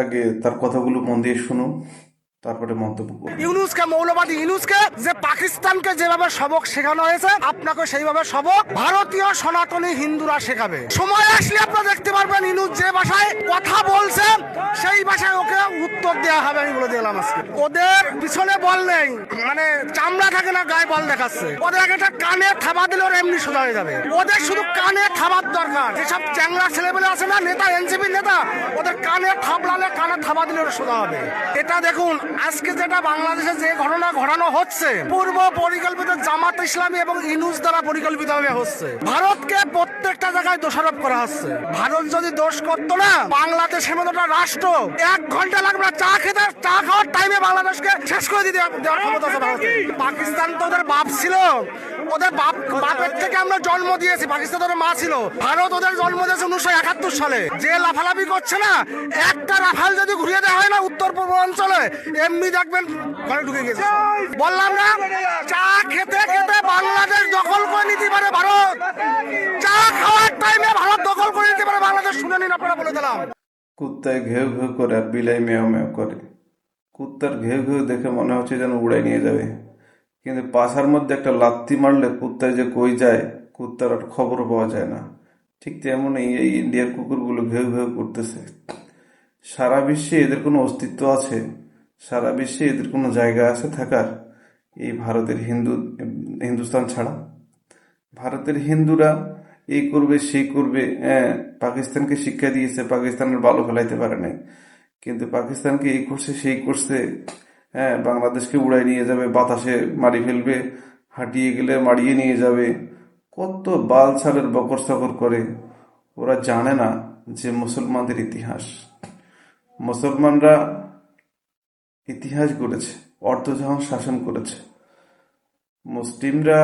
আগে তার কথাগুলো মন দিয়ে শুনুন তারপরে মন্তব্য করুন ইউনুসকে, মৌলবাদী ইউনুসকে, যে পাকিস্তানকে যেভাবে সবক শেখানো হয়েছে, আপনাকে সেইভাবে সবক ভারতীয় সনাতনী হিন্দুরা শেখাবে। সময় আসলে আপনারা দেখতে পারবেন ইউনুস যে ভাষায় কথা বলছে সেই ভাষায় ওকে উত্তর দেওয়া হবে আমি বলে দিলাম আজকে। ওদের পিছনে বল নেই। মানে চামড়া থাকে না, গায়ে বল দেখাচ্ছে। ওদের একটা কানে থাবা দিলে ওরা এমনি সোজা হয়ে যাবে। ওদের শুধু কানে থাবার দরকার। যেসব চ্যাংরা ছেলেবেলে আছে না, নেতা এনসিপি নেতা, ওদের কানে থাবলালে কানে থাবা দিলে ওরা সোজা হবে। এটা দেখুন, আজকে যেটা বাংলাদেশে যে ঘটনা ঘটানো হচ্ছে, পূর্ব পরিকল্পিত জামাত ইসলামী এবং ইনুস দ্বারা পরিকল্পিত হচ্ছে। ভারতকে প্রত্যেকটা জায়গায় দোষারোপ করা হচ্ছে। ভারত যদি দোষ করতো না, বাংলাদেশের মতো রাষ্ট্র এক ঘণ্টা লাগবে না। চা খেতে, চা খাওয়ার টাইমে বাংলাদেশকে শেষ করে দিতে দেওয়ার ক্ষমতা আছে পাকিস্তান তো ওদের বাপ ছিল। ওদের বাপ, বাপের থেকে আমরা জন্ম দিয়েছি। পাকিস্তান ওদের মা ছিল। ভারত ওদের জন্ম দিয়েছে উনিশশো একাত্তর সালে। যে লাফালাফি করছে না, একটা রাফাল যদি ঘুরিয়ে দেওয়া হয় না উত্তর পূর্ব অঞ্চলে, এমনি দেখবেন ঘরে ঢুকে গেছে বললাম না, চা খেতে খেতে বাংলাদেশ দখল করে নিতে পারে ভারত চা খাওয়ার টাইমে ভারত দখল করে নিতে পারে বাংলাদেশ শুনে নিন, আপনারা বলে দিলাম। কুত্তায় ঘেউ ঘেউ করে আর বিলাই মেয় মেয় করে। কুত্তার ঘেউ ঘেউ দেখে মনে হচ্ছে যেন উড়াই নিয়ে যাবে। কিন্তু পাছার মধ্যে একটা লাত্তি মারলে কুত্তায় যে কই যায়, কুত্তার আর খবর পাওয়া যায় না। ঠিক তেমনই এই ইন্ডিয়ার কুকুরগুলো ঘেউ ঘেউ করতেছে। সারা বিশ্বে এদের কোনো অস্তিত্ব আছে? সারা বিশ্বে এদের কোনো জায়গা আছে থাকার? এই ভারতের হিন্দু, হিন্দুস্তান ছাড়া। ভারতের হিন্দুরা এই করবে, সেই করবে হ্যাঁ পাকিস্তানকে শিক্ষা দিয়েছে পাকিস্তানের ভালো ফেলাইতে পারে নাই। কিন্তু পাকিস্তানকে এই করছে, সেই করছে হ্যাঁ বাংলাদেশকে উড়াই নিয়ে যাবে, বাতাসে মারি ফেলবে, হাঁটিয়ে গেলে মারিয়ে নিয়ে যাবে। কত বাল ছালের বকর সকর করে, ওরা জানে না যে মুসলমানদের ইতিহাস। মুসলমানরা ইতিহাস গড়েছে অর্ধজাহান শাসন করেছে। মুসলিমরা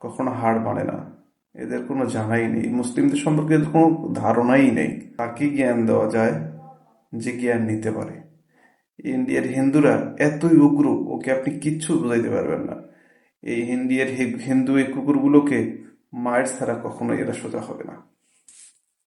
কখনো হার মানে না। এদের কোনো জানাই নেই। মুসলিমদের সম্পর্কে কোনো ধারণাই নেই। তাকে জ্ঞান দেওয়া যায় যে জ্ঞান নিতে পারে? ইন্ডিয়ার হিন্দুরা এতই উগ্র, ওকে আপনি কিচ্ছু বুঝাইতে পারবেন না। এই ইন্ডিয়ার হিন্দু এই কুকুরগুলোকে মায়ের ছাড়া কখনো এরা সোজা হবে না।